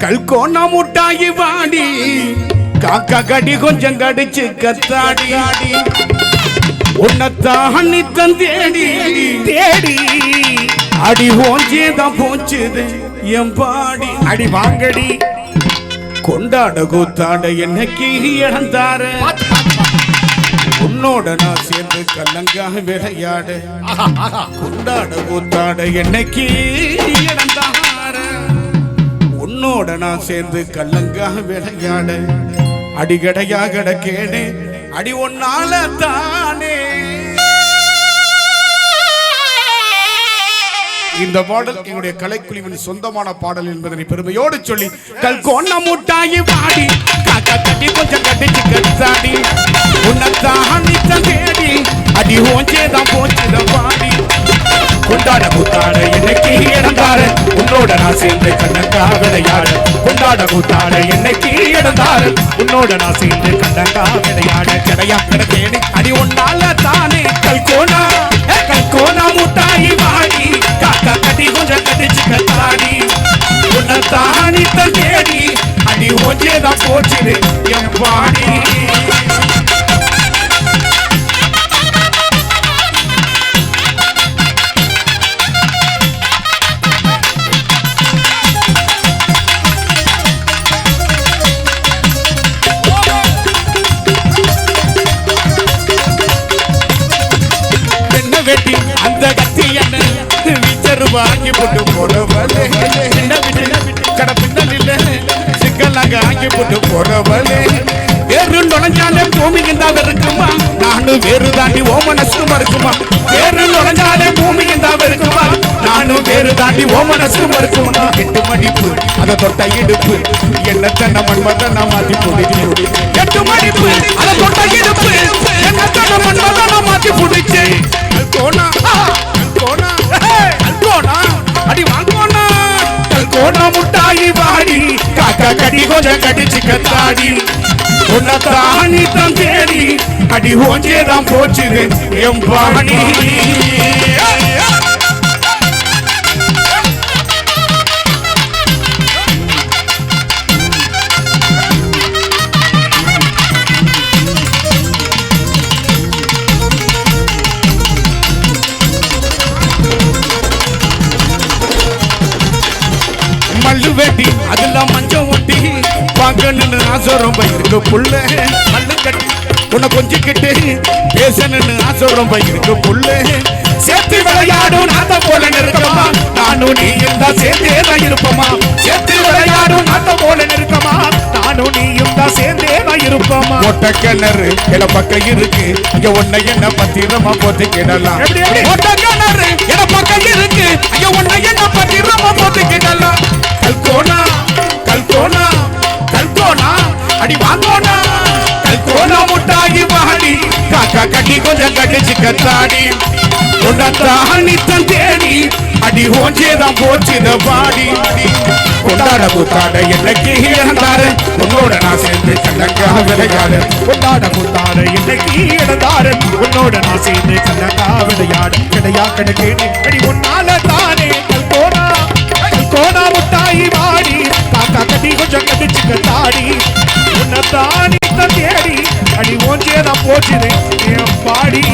கல்கோனா முட்டாயி வாடி. காக்கா கடி கொஞ்சம் கடிச்சு கத்தாடி. உன்னத்தான் நித்தம் தேடி தேடி. அடி ஓஞ்சேதான் போச்சுது என் பாடி. அடி வாங்கடி. கொண்டாட கூத்தாட என்னைக்கு இழந்தார. உன்னோட நான் சேர்ந்து கல்லங்கா விளையாட. கொண்டாட கூத்தாட என்னைக்கு இழந்தார. உன்னோட நான் சேர்ந்து கல்லங்காக விளையாட அடிகடையா கிடக்கேனே. அடி ஒன்னால தானே. இந்த பாடல் என்னுடைய கலைக்குழுவின் சொந்தமான பாடல் என்பதனை பெருமையோடு சொல்லி கல் கொன்ன முட்டாயி வாடி காக்கா கட்டி கொஞ்சம் கட்டிச்சு கத்தாடி உன்னத்தான் தேடி அடி ஓஞ்சேதான் போச்சுத பாடி. கொண்டாட கூத்தாட என்னைக்கு இழந்தார உன்னோட நான் சேர்ந்து கண்ணக்கா விளையாட கொண்டாட கூத்தாட என்னைக்கு இழந்தார உன்னோட நான் சேர்ந்து கண்ணக்கா விளையாட கிடையா கிடக்கேனே அடி ஒன்னால தானே. கல்கோனா கல்கோனா முட்டாயி வாடி. காக்கா கட்டி கொஞ்சம் கட்டிச்சு கத்தாடி உன்னை தானி தேடி அடி ஒன்றேதான் போச்சுது என் பாடி வாங்கி போட்டு போறவளே என்ன விட்டு கட பின்னல் இல்ல சிக்கலாக ஆக்கி போட்டு போறவளே வேறு நுழைஞ்சாலே பூமி இருந்தா இருக்குமா நானும் வேறு தாண்டி ஓ மனசு மறுக்குமா? வேறு நுழைஞ்சாலே பூமி இருந்தா இருக்குமா நானும் வேறு தாண்டி ஓ மனசு மறுக்குமா? எட்டு மடிப்பு அதை தொட்ட இடுப்பு. என்ன தன்ன நம்ம நான் மாத்தி போடுது எட்டு மடிப்பு கல்கோனா முட்டாயி வாடி காக்கா கடி கொஞ்சம் கடிச்சு கத்தாடி உன்னை தாணி தான் தேடி அடி ஓஞ்சேதான் போச்சுது என் பாணி மல்லு வெட்டி அதுல மஞ்சள் ஒட்டி பார்க்கணும்னு ஆசை ரொம்ப இருக்கு புள்ள. மல்லு கட்டி உன்னை கொஞ்சிக்கிட்டு பேசணும்னு ஆசை ரொம்ப இருக்கு புள்ள. சேர்த்து விளையாடும் நாத்த போல நெருக்கமா. நானும் நீ இருந்தா சேர்ந்தே தான் இருப்போமா. சேர்த்து விளையாடும் நாத்த போல நெருக்கமா. நானும் நீயும் தான் சேர்ந்தே தான் இருப்போமா. ஒட்ட கிணறு இல பக்கம் இருக்கு. இங்க உன்னை என்ன பத்திரமா போட்டு கிடலாம்? ஒட்ட கிணறு இல பக்கம் இருக்கு. இங்க உன்னை என்ன பத்திரமா போட்டு கிடலாம் கல்கோனா கல்கோனா கல்கோனா அடி வாங்கோனா கல்கோனா முட்டாகி வாடி காக்கா கட்டி கொஞ்சம் கட்டிச்சு கத்தாடி உன்னத்தாணி தன் தேடி அடி ஓஞ்சேதான் போச்சுத பாடி. கொண்டாட கூத்தாட என்னைக்கு இழந்தாரு? உன்னோட நான் சேர்ந்து கண்ணக்கா விளையாடு கொண்டாட கூத்தாட என்னைக்கு இழந்தாரு? உன்னோட நான் சேர்ந்து கண்ணக்கா விளையாடு கிடையா கிடைக்கேன். அடி உன்னால தானே. கொஞ்சம் தாடி. உன்னை தாடி தேடி அடி ஓஞ்சே நான் போச்சுது என் பாடி.